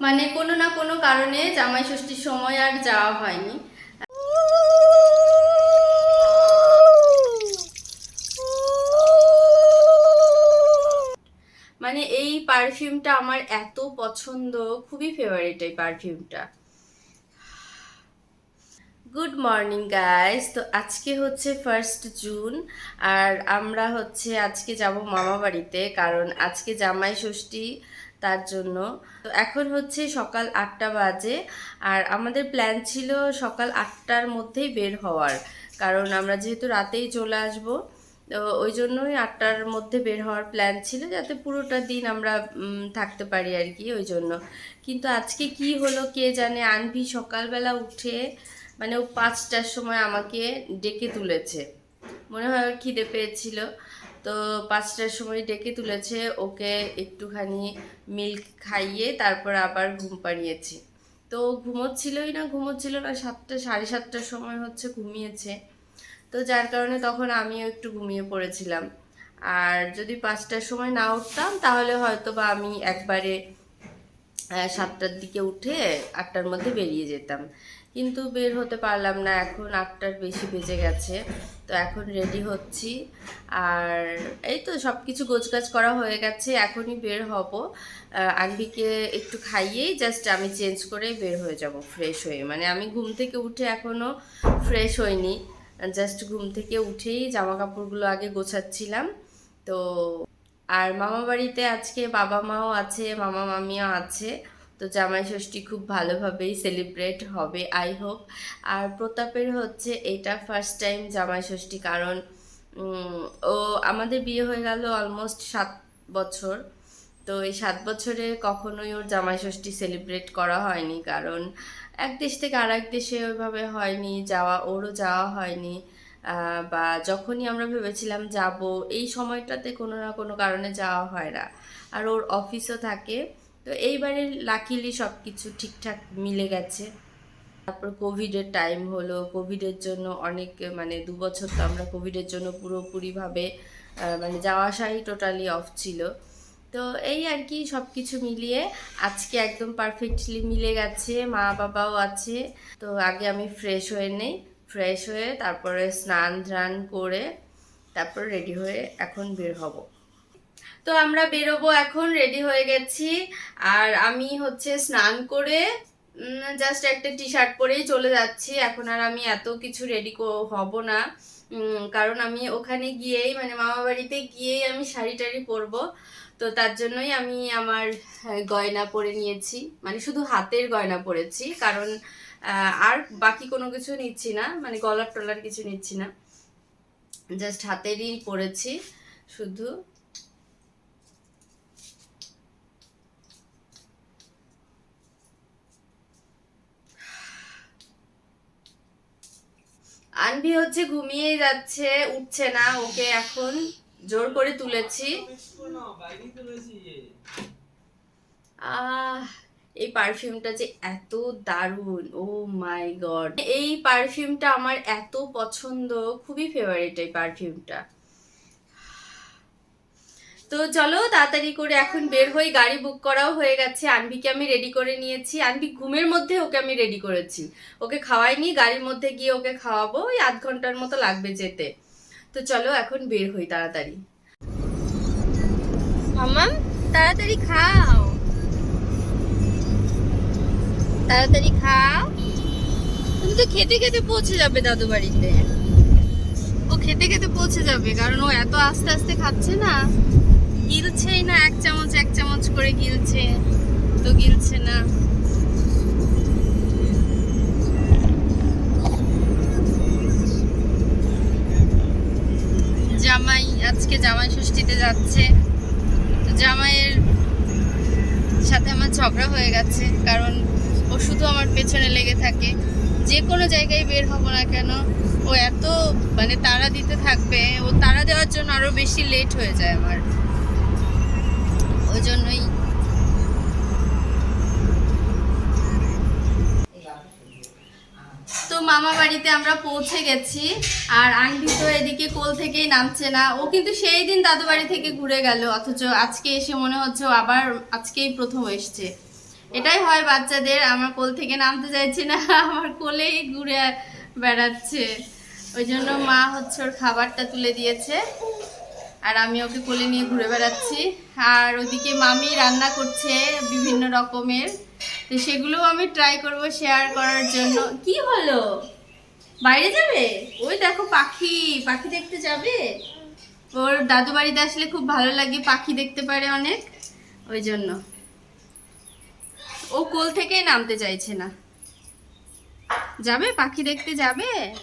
মানে কোনো না কোনো কারণে জামাই ষষ্ঠীর সময় আর যাওয়া হয়নি। মানে এই পারফিউমটা আমার এত পছন্দ, খুবই ফেভারিট এই পারফিউমটা গুড মর্নিং গাইস তো আজকে হচ্ছে ফার্স্ট জুন আর আমরা হচ্ছে আজকে যাব মামা বাড়িতে কারণ আজকে জামাই ষষ্ঠী তার জন্য। তো এখন হচ্ছে সকাল আটটা বাজে আর আমাদের প্ল্যান ছিল সকাল আটটার মধ্যেই বের হওয়ার। কারণ আমরা যেহেতু রাতেই চলে আসব, তো ওই জন্যই আটটার মধ্যে বের হওয়ার প্ল্যান ছিল যাতে পুরোটা দিন আমরা থাকতে পারি আর কি ওই জন্য। কিন্তু আজকে কি হলো কে জানে, আনভি সকালবেলা উঠে মানে ও পাঁচটার সময় আমাকে ডেকে তুলেছে। মনে হয় খিদে পেয়েছিল। তো পাঁচটার সময় ডেকে তুলেছে, ওকে একটুখানি মিল্ক খাইয়ে তারপর আবার ঘুম পাড়িয়েছি। তো ঘুমোচ্ছিলই না, ঘুমোচ্ছিল না, সাতটা, সাড়ে সাতটার সময় হচ্ছে ঘুমিয়েছে। তো যার কারণে তখন আমিও একটু ঘুমিয়ে পড়েছিলাম। আর যদি পাঁচটার সময় না উঠতাম, তাহলে হয়তো বা আমি একবারে সাতটার দিকে উঠে আটটার মধ্যে বেরিয়ে যেতাম। কিন্তু বের হতে পারলাম না, এখন আটটার বেশি বেজে গেছে। তো এখন রেডি হচ্ছি। আর এই তো সব কিছু গোছগাছ করা হয়ে গেছে, এখনই বের হব। আনবিকে একটু খাইয়েই জাস্ট আমি চেঞ্জ করে বের হয়ে যাব ফ্রেশ হয়ে। মানে আমি ঘুম থেকে উঠে এখনও ফ্রেশ হইনি। জাস্ট ঘুম থেকে উঠেই জামা কাপড়গুলো আগে গোছাচ্ছিলাম। তো আর মামা বাড়িতে আজকে বাবা মাও আছে, মামা মামিও আছে। তো জামাই ষষ্ঠী খুব ভালোভাবেই সেলিব্রেট হবে আই হোপ আর প্রতাপের হচ্ছে এটা ফার্স্ট টাইম জামাই ষষ্ঠী কারণ ও আমাদের বিয়ে হয়ে গেল অলমোস্ট সাত বছর। তো এই সাত বছরে কখনোই ওর জামাই ষষ্ঠী সেলিব্রেট করা হয়নি কারণ, এক দেশ থেকে আর এক দেশে ওইভাবে হয়নি, যাওয়া, ওরও যাওয়া হয়নি। বা যখনই আমরা ভেবেছিলাম যাব, এই সময়টাতে কোনো না কোনো কারণে যাওয়া হয় না। আর ওর অফিসও থাকে। তো এইবারে লাকিলি সব কিছু ঠিকঠাক মিলে গেছে। তারপর কোভিডের টাইম হলো। কোভিডের জন্য অনেক মানে দু বছর তো আমরা কোভিডের জন্য পুরোপুরিভাবে মানে যাওয়া আসাই টোটালি অফ ছিল। তো এই আর কি সব কিছু মিলিয়ে আজকে একদম পারফেক্টলি মিলে গেছে। মা বাবাও আছে। তো আগে আমি ফ্রেশ হয়ে নেই। ফ্রেশ হয়ে তারপরে স্নান ধ্যান করে তারপর রেডি হয়ে এখন বের হব। তো আমরা বেরোবো এখন রেডি হয়ে গেছি। আর আমি হচ্ছে স্নান করে জাস্ট একটা টি শার্ট পরেই চলে যাচ্ছি। এখন আর আমি এত কিছু রেডি হব না। কারণ আমি ওখানে গিয়েই মানে মামা বাড়িতে গিয়েই আমি শাড়ি টাড়ি পরবো। তো তার জন্যই আমি আমার গয়না পরে নিয়েছি। মানে শুধু হাতের গয়না পরেছি, কারণ আর বাকি কোনো কিছু নিচ্ছি না মানে গলার টলার কিছু নিচ্ছি না। জাস্ট হাতেরই পরেছি, শুধু। আনভি হচ্ছে ঘুমিয়েই যাচ্ছে, উঠছে না, ওকে এখন জোর করে তুলেছি। আহ এই পারফিউমটা যে এত দারুণ ও মাই গড এই পারফিউমটা আমার এত পছন্দ, খুবই ফেভারিট এই পারফিউমটা তো চলো তাড়াতাড়ি করে এখন বের হই, গাড়ি বুক করাও হয়ে গেছে, আনভিকে আমি রেডি করে নিয়েছি। আনভি ঘুমের মধ্যে ওকে আমি রেডি করেছি। ওকে খাওয়াইনি, গাড়ির মধ্যে গিয়ে ওকে খাওয়াবো, ওই আধ ঘণ্টার মতো লাগবে যেতে। তো চলো এখন বের হই তাড়াতাড়ি। মামাম তাড়াতাড়ি খাও। তাড়াতাড়ি খাও। তুমি তো খেতে খেতে পৌঁছে যাবে দাদু বাড়িতে। ও খেতে খেতে পৌঁছে যাবে, কারণ ও এত আস্তে আস্তে খাচ্ছে না। গিলছেই না, এক চামচ এক চামচ করে গিলছে। তো গিলছে না। জামাই আজকে জামাই ষষ্ঠীতে যাচ্ছে। তো জামাইয়ের সাথে আমার ঝগড়া হয়ে গেছে, কারণ ও শুধু আমার পেছনে লেগে থাকে। যে কোনো জায়গায় বের হব না কেন, ও এত মানে তাড়া দিতে থাকবে, ও তাড়া দেওয়ার জন্য আরও বেশি লেট হয়ে যায় আমার। ওই জন্যই তো মামা বাড়িতে আমরা পৌঁছে গেছি, আর আংটি তো এদিকে কোল থেকেই নামছে না। ও কিন্তু সেই দিন দাদু বাড়ি থেকে ঘুরে গেল, অথচ আজকে এসে মনে হচ্ছে ও আবার আজকেই প্রথম এসছে। এটাই হয় বাচ্চাদের, আমার কোল থেকে নামতে চাইছে না, আমার কোলেই ঘুরে বেড়াচ্ছে। ওই জন্য মা হচ্ছে ওর খাবারটা তুলে দিয়েছে, আর আমি ওকে কোলে নিয়ে ঘুরে বেড়াচ্ছি। আর ওদিকে মামি রান্না করছে বিভিন্ন রকমের, তো সেগুলোও আমি ট্রাই করব শেয়ার করার জন্য। কি হলো? বাইরে যাবে? ওই দেখো পাখি পাখি দেখতে যাবে? ওর দাদু বাড়িতে আসলে খুব ভালো লাগে, পাখি দেখতে পারে অনেক, ওই জন্য। ও কোল থেকেই নামতে চাইছে না। যাবে? পাখি দেখতে যাবে?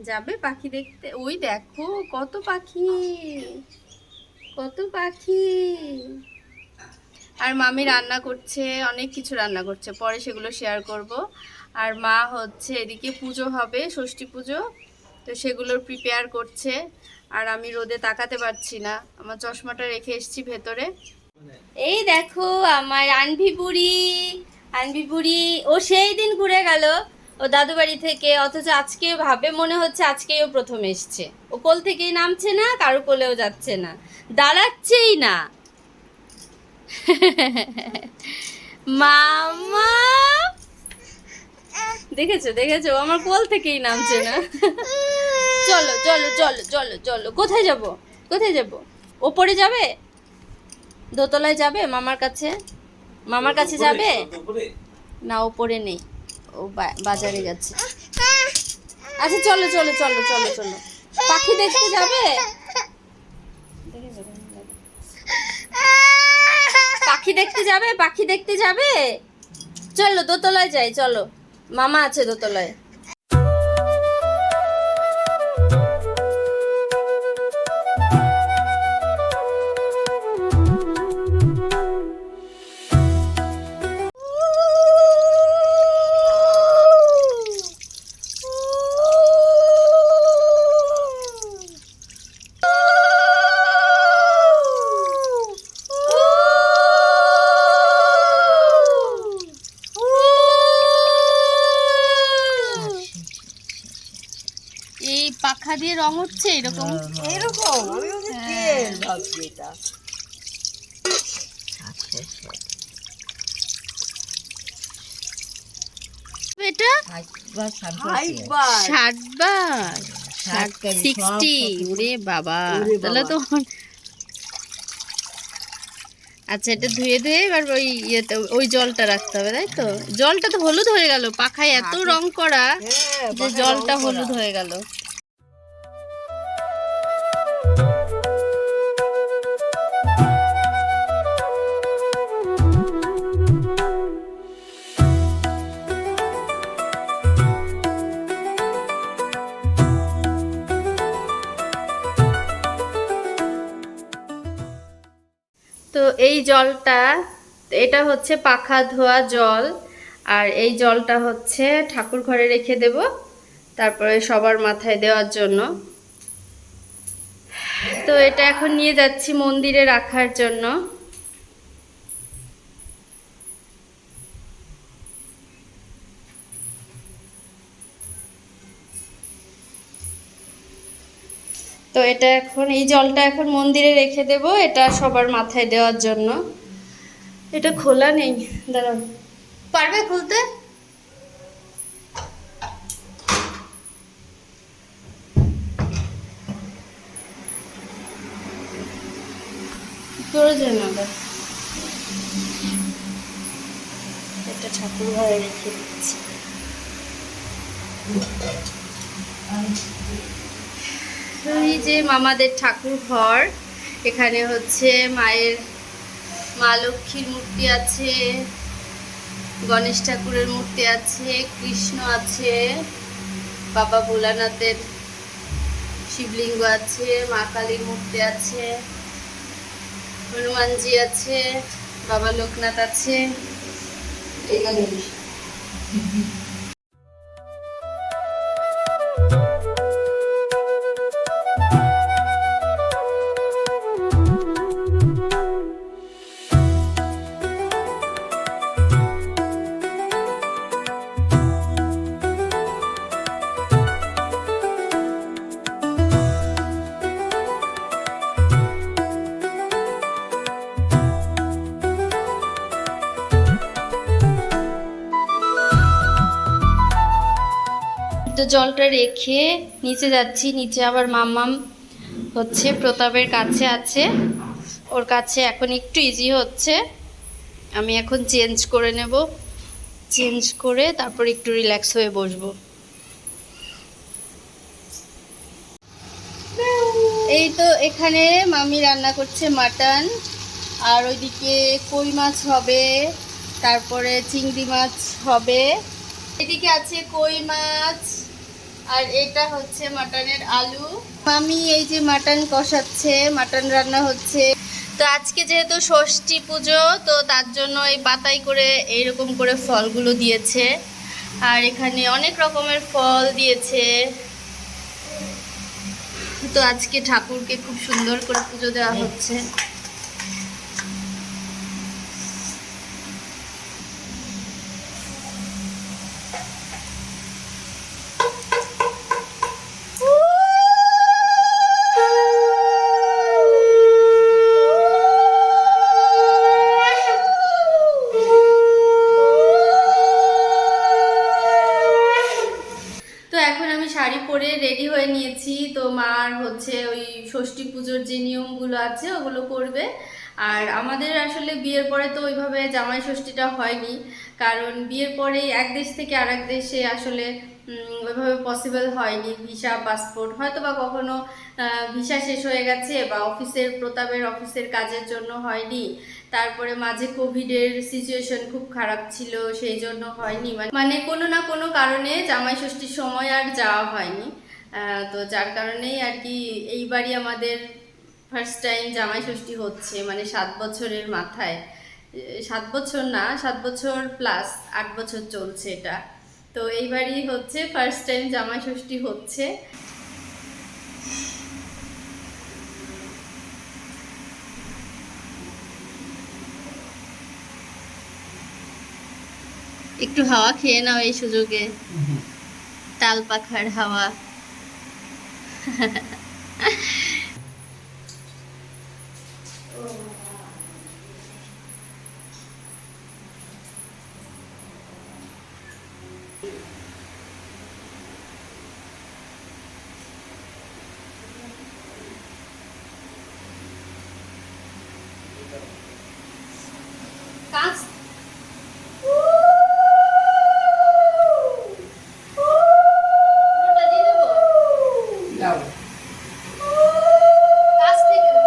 যাবে পাখি দেখতে? ওই দেখো, কত পাখি। কত পাখি। আর মামি রান্না করছে, অনেক কিছু রান্না করছে। পরে সেগুলো শেয়ার করব। আর মা হচ্ছে এদিকে পুজো হবে, ষষ্ঠী পুজো। তো সেগুলোর প্রিপেয়ার করছে। আর আমি রোদে তাকাতে পারছি না। আমার চশমাটা রেখে এসেছি ভেতরে। এই দেখো আমার আনভি বুড়ি আনভি বুড়ি, ও সেই দিন ঘুরে গেল ও দাদু বাড়ি থেকে, অথচ আজকে ভাবে মনে হচ্ছে আজকেই ও প্রথম এসছে। ও কোল থেকেই নামছে না, কারও কোলেও যাচ্ছে না। দাঁড়াচ্ছেই না। মামা! দেখেছ দেখেছ? আমার কোল থেকেই নামছে না। চলো চলো চলো চলো চলো। কোথায় যাব? কোথায় যাব? ওপরে যাবে? দোতলায় যাবে? মামার কাছে? মামার কাছে যাবে? না ওপরে নেই। ও বাজারে গেছে আচ্ছা চলো চলো চলো চলো চলো। পাখি দেখতে যাবে? পাখি দেখতে যাবে? পাখি দেখতে যাবে? চলো দোতলায় যাই চলো। মামা আছে দোতলায়। রং হচ্ছে এরকম। এরকম? এটা? ষাট বার সিক্সটি ওরে বাবা। তাহলে তো আচ্ছা এটা ধুয়ে ধুয়ে এবার ওই ইয়েতে ওই জলটা রাখতে হবে তাই তো? জলটা তো হলুদ হয়ে গেল। পাখায় এত রং করা হ্যাঁ, যে জলটা হলুদ হয়ে গেল। জলটা, এটা হচ্ছে পাখা ধোয়া জল, আর এই জলটা হচ্ছে ঠাকুর ঘরে রেখে দেব, তারপরে সবার মাথায় দেওয়ার জন্য। তো এটা এখন নিয়ে যাচ্ছি মন্দিরে রাখার জন্য। তো এটা এখন, এই জলটা এখন মন্দিরে রেখে দেব, এটা সবার মাথায় দেওয়ার জন্য। এটা খোলা নেই দাঁড়ান পারবে খুলতে? ঠাকুর ঘরে রেখে দিচ্ছি। এই যে মামাদের ঠাকুর ঘর, এখানে হচ্ছে মায়ের, মা লক্ষ্মীর মূর্তি আছে, গণেশ ঠাকুরের মূর্তি আছে, কৃষ্ণ আছে, বাবা ভোলানাথের শিবলিঙ্গ আছে, মা কালীর মূর্তি আছে, হনুমানজি আছে, বাবা লোকনাথ আছে। এখানে জলটা রেখে নিচে যাচ্ছি। নিচে আবার মাম্মাম হচ্ছে, প্রতাপের কাছে আছে। ওর কাছে এখন একটু ইজি হচ্ছে। আমি এখন চেঞ্জ করে নেব। চেঞ্জ করে তারপর একটু রিল্যাক্স হয়ে বসবো। এই তো এখানে মামি রান্না করছে মাটন। আর ওইদিকে কই মাছ হবে, তারপরে চিংড়ি মাছ হবে। এদিকে আছে কই মাছ। আর এটা হচ্ছে মাটনের আলু। মামি এই যে মাটন কষাচ্ছে, মাটন রান্না হচ্ছে। তো আজকে যেহেতু ষষ্ঠী পুজো, তো তার জন্য এই পাতাই করে এইরকম করে ফলগুলো দিয়েছে। আর এখানে অনেক রকমের ফল দিয়েছে। তো আজকে ঠাকুরকে খুব সুন্দর করে পুজো দেওয়া হচ্ছে তো এখন আমি শাড়ি পরে রেডি হয়ে নিয়েছি। তো মার হচ্ছে ওই ষষ্ঠী পুজোর যে নিয়মগুলো আছে, ওগুলো করবে। আর আমাদের আসলে বিয়ের পরে তো ওইভাবে জামাই ষষ্ঠীটা হয়নি। কারণ বিয়ের পরে এক দেশ থেকে আরেক দেশে আসলে ওইভাবে পসিবল হয়নি। ভিসা পাসপোর্ট হয়তো বা কখনো ভিসা শেষ হয়ে গেছে বা অফিসের প্রতাপের অফিসের কাজের জন্য হয়নি। তারপরে মাঝে কোভিডের সিচুয়েশন খুব খারাপ ছিল, সেই জন্য হয়নি। মানে- মানে কোনো না কোনো কারণে জামাই ষষ্ঠীর সময় আর যাওয়া হয়নি। তো যার কারণেই আর কি এইবারই আমাদের ফার্স্ট টাইম জামাই ষষ্ঠী হচ্ছে মানে সাত বছরের মাথায়। সাত বছর না, সাত বছর প্লাস আট বছর চলছে এটা। তো এইবারই হচ্ছে ফার্স্ট টাইম জামাই ষষ্ঠী হচ্ছে। একটু হাওয়া খেয়ে নাও এই সুযোগে। তাল পাখার হাওয়া। কাজ পুরোটা দিয়ে দেবো? দাও কাছ থেকে দেবো।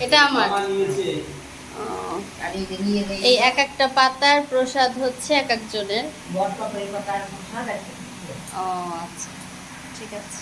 এটা আমার। এই এক একটা পাতার প্রসাদ হচ্ছে এক একজনের। ও আচ্ছা। ঠিক আছে।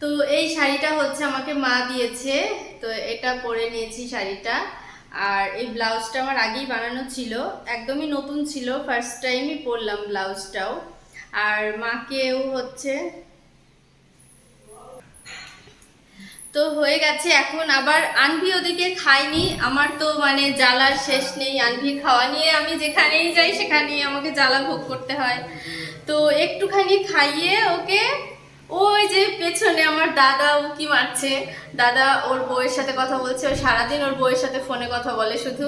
তো এই শাড়িটা হচ্ছে আমাকে মা দিয়েছে। তো এটা পরে নিয়েছি শাড়িটা। আর এই ব্লাউজটা আমার আগেই বানানো ছিল। একদমই নতুন ছিল। ফার্স্ট টাইমই পরলাম ব্লাউজটাও। আর মাকেও হচ্ছে তো হয়ে গেছে, এখন আবার আনভি ওদিকে খাইনি। আমার তো মানে জ্বালার শেষ নেই, আনভি খাওয়া নিয়ে আমি যেখানেই যাই সেখানেই আমাকে জ্বালা ভোগ করতে হয়। তো একটুখানি খাইয়ে ওকে, ওই যে পেছনে আমার দাদা উকি মারছে। দাদা ওর বউয়ের সাথে কথা বলছে, ও সারাদিন ওর বউয়ের সাথে ফোনে কথা বলে শুধু।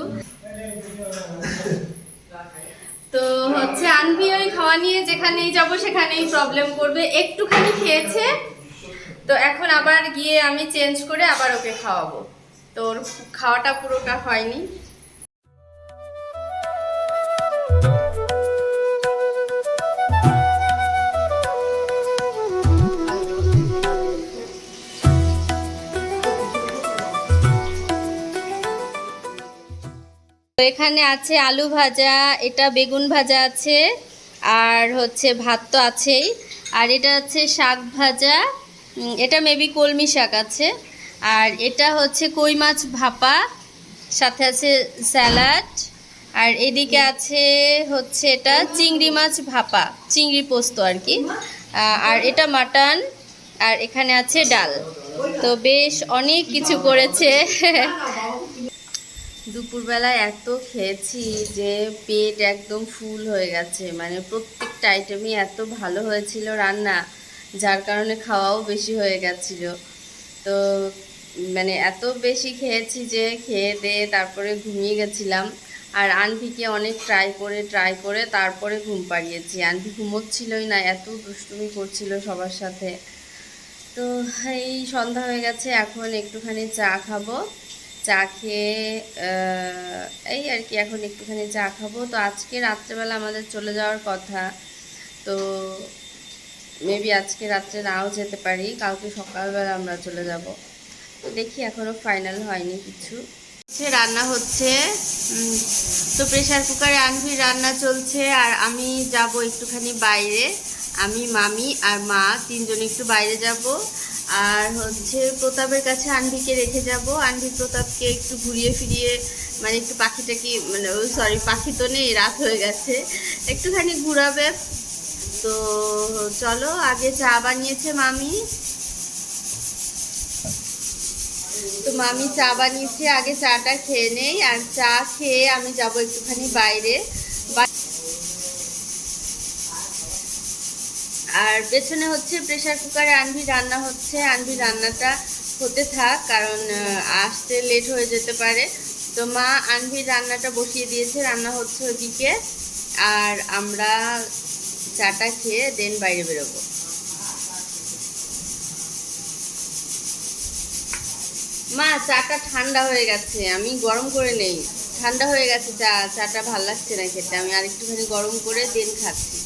তো হচ্ছে আনভি ওই খাওয়া নিয়ে যেখানেই যাব সেখানেই প্রবলেম করবে। একটুখানি খেয়েছে তো এখন আবার গিয়ে আমি চেঞ্জ করে আবার ওকে খাওয়াবো। তো ওর খাওয়াটা পুরোটা হয়নি। এখানে আছে আলু ভাজা, এটা বেগুন ভাজা আছে, আর হচ্ছে ভাত তো আছেই। আর এটা হচ্ছে শাক ভাজা এটা মেবি কলমি শাক আছে। আর এটা হচ্ছে কই মাছ ভাপা সাথে আছে স্যালাড আর এদিকে আছে হচ্ছে এটা চিংড়ি মাছ ভাপা চিংড়ি পোস্ত আর কি। আর এটা মাটন আর এখানে আছে ডাল। তো বেশ অনেক কিছু করেছে। দুপুরবেলায় এত খেয়েছি যে পেট একদম ফুল হয়ে গেছে। মানে প্রত্যেকটা আইটেমই এত ভালো হয়েছিল রান্না। যার কারণে খাওয়াও বেশি হয়ে গেছিল। তো মানে এত বেশি খেয়েছি যে খেয়ে দিয়ে তারপরে ঘুমিয়ে গেছিলাম। আর আনভিকে অনেক ট্রাই করে ট্রাই করে তারপরে ঘুম পাড়িয়েছি। আনভি ঘুমোচ্ছিলই না, এত দুষ্টুমি করছিল সবার সাথে। তো, এই সন্ধ্যা হয়ে গেছে, এখন একটুখানি চা খাব। চা খেয়ে এই আর কি, এখন একটুখানি চা খাব। তো আজকে রাত্রেবেলা আমাদের চলে যাওয়ার কথা। তো মেবি আজকে রাত্রে নাও যেতে পারি, কালকে সকালবেলা আমরা চলে যাব। তো দেখি এখনও ফাইনাল হয়নি কিছু। হচ্ছে রান্না হচ্ছে তো প্রেশার কুকারে আনভির রান্না চলছে, আর আমি যাব একটুখানি বাইরে। আমি, মামি আর মা তিনজন একটু বাইরে যাব। আর হচ্ছে প্রতাপের কাছে আনভিকে রেখে যাব। আনভি প্রতাপকে একটু ঘুরিয়ে ফিরিয়ে মানে একটু পাখিটাকে মানে সরি পাখি তো নেই, রাত হয়ে গেছে। একটুখানি ঘুরাবে। তো চলো, আগে চা বানিয়েছে মামি। তো মামি চা বানিয়েছে, আগে চাটা খেয়ে নেই, আর চা খেয়ে আমি যাব একটুখানি বাইরে। আর পেছনে হচ্ছে প্রেসার কুকারে আনভি রান্না হচ্ছে। আনভি রান্নাটা হতে থাক, কারণ আসতে লেট হয়ে যেতে পারে। তো মা আনভির রান্নাটা বসিয়ে দিয়েছে। রান্না হচ্ছে ওদিকে। আর আমরা চাটা খেয়ে দেন বাইরে বেরোবো। মা, চাটা ঠান্ডা হয়ে গেছে, আমি গরম করে নেই। ঠান্ডা হয়ে গেছে চা, চাটা ভালো লাগছে না খেতে, আমি আর একটুখানি গরম করে দেন খাচ্ছি।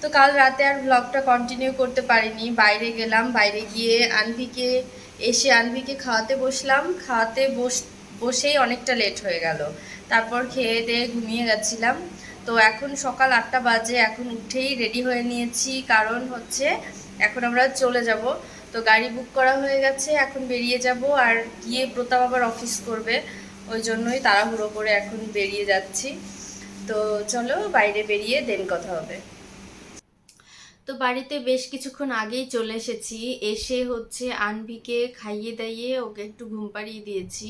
তো কাল রাতে আর ব্লগটা কন্টিনিউ করতে পারিনি, বাইরে গেলাম, বাইরে গিয়ে আনভিকে এসে আনভিকে খাওয়াতে বসলাম, খাওয়াতে বস, বসেই অনেকটা লেট হয়ে গেল। তারপর খেয়ে দিয়ে ঘুমিয়ে গেছিলাম। তো এখন সকাল আটটা বাজে, এখন উঠেই রেডি হয়ে নিয়েছি। কারণ হচ্ছে, এখন আমরা চলে যাব। তো গাড়ি বুক করা হয়ে গেছে, এখন বেরিয়ে যাব। আর গিয়ে প্রতাপ আবার অফিস করবে। ওই জন্যই তাড়াহুড়ো করে এখন বেরিয়ে যাচ্ছি। তো চলো বাইরে বেরিয়ে দেন কথা হবে। তো বাড়িতে বেশ কিছুক্ষণ আগেই চলে এসেছি। এসে হচ্ছে আনভিকে খাইয়ে দাইয়ে ওকে একটু ঘুম পাড়িয়ে দিয়েছি।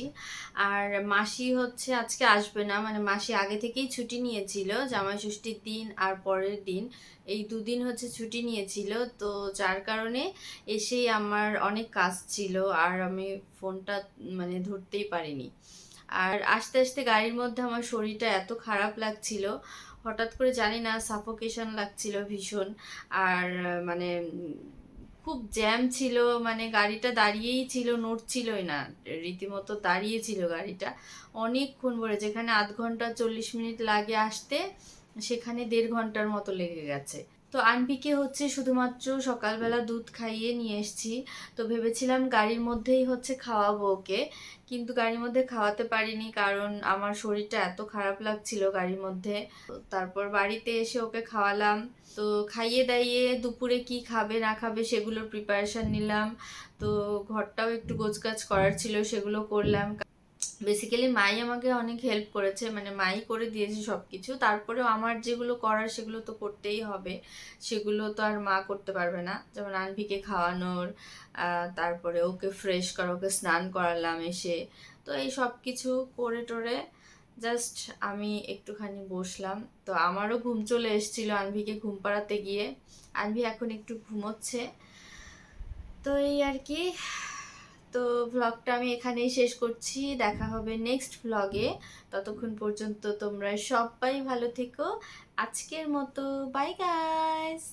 আর মাসি হচ্ছে আজকে আসবে না মানে মাসি আগে থেকেই ছুটি নিয়েছিল জামাই ষষ্ঠীর দিন আর পরের দিন। এই দুদিন হচ্ছে ছুটি নিয়েছিল, তো যার কারণে এসেই আমার অনেক কাজ ছিল আর আমি ফোনটা মানে ধরতেই পারিনি। আর আস্তে আস্তে গাড়ির মধ্যে আমার শরীরটা এত খারাপ লাগছিল হঠাৎ করে জানি না সাফোকেশন লাগছিল ভীষণ। আর মানে খুব জ্যাম ছিল মানে গাড়িটা দাঁড়িয়েই ছিল, নড়ছিলই না। রীতিমতো দাঁড়িয়ে ছিল গাড়িটা। অনেকক্ষণ পরে যেখানে আধ ঘণ্টা চল্লিশ মিনিট লাগে আসতে, সেখানে দেড় ঘণ্টার মতো লেগে গেছে। তো আনপিকে হচ্ছে শুধুমাত্র সকালবেলা দুধ খাইয়ে নিয়ে এসেছি। তো ভেবেছিলাম গাড়ির মধ্যেই হচ্ছে খাওয়াবো ওকে, কিন্তু গাড়ির মধ্যে খাওয়াতে পারিনি কারণ আমার শরীরটা এত খারাপ লাগছিল গাড়ির মধ্যে। তারপর বাড়িতে এসে ওকে খাওয়ালাম। তো খাইয়ে দাইয়ে দুপুরে কি খাবে না খাবে সেগুলোর প্রিপারেশন নিলাম। তো ঘরটাও একটু গোছগাছ করার ছিল সেগুলো করলাম। বেসিক্যালি মাই আমাকে অনেক হেল্প করেছে মানে মাই করে দিয়েছে সব কিছু তারপরেও আমার যেগুলো করার সেগুলো তো করতেই হবে। সেগুলো তো আর মা করতে পারবে না। যেমন আনভিকে খাওয়ানোর তারপরে ওকে ফ্রেশ করা, ওকে স্নান করালাম এসে। তো এই সব কিছু করে টোরে জাস্ট আমি একটুখানি বসলাম। তো আমারও ঘুম চলে এসেছিল আনভিকে ঘুম পাড়াতে গিয়ে। আনভি এখন একটু ঘুমোচ্ছে। তো এই আর কি। তো ভ্লগটা আমি এখানেই শেষ করছি। দেখা হবে নেক্সট ব্লগে ততক্ষণ পর্যন্ত তোমরা সবাই ভালো থেকো। আজকের মতো বাই গাইস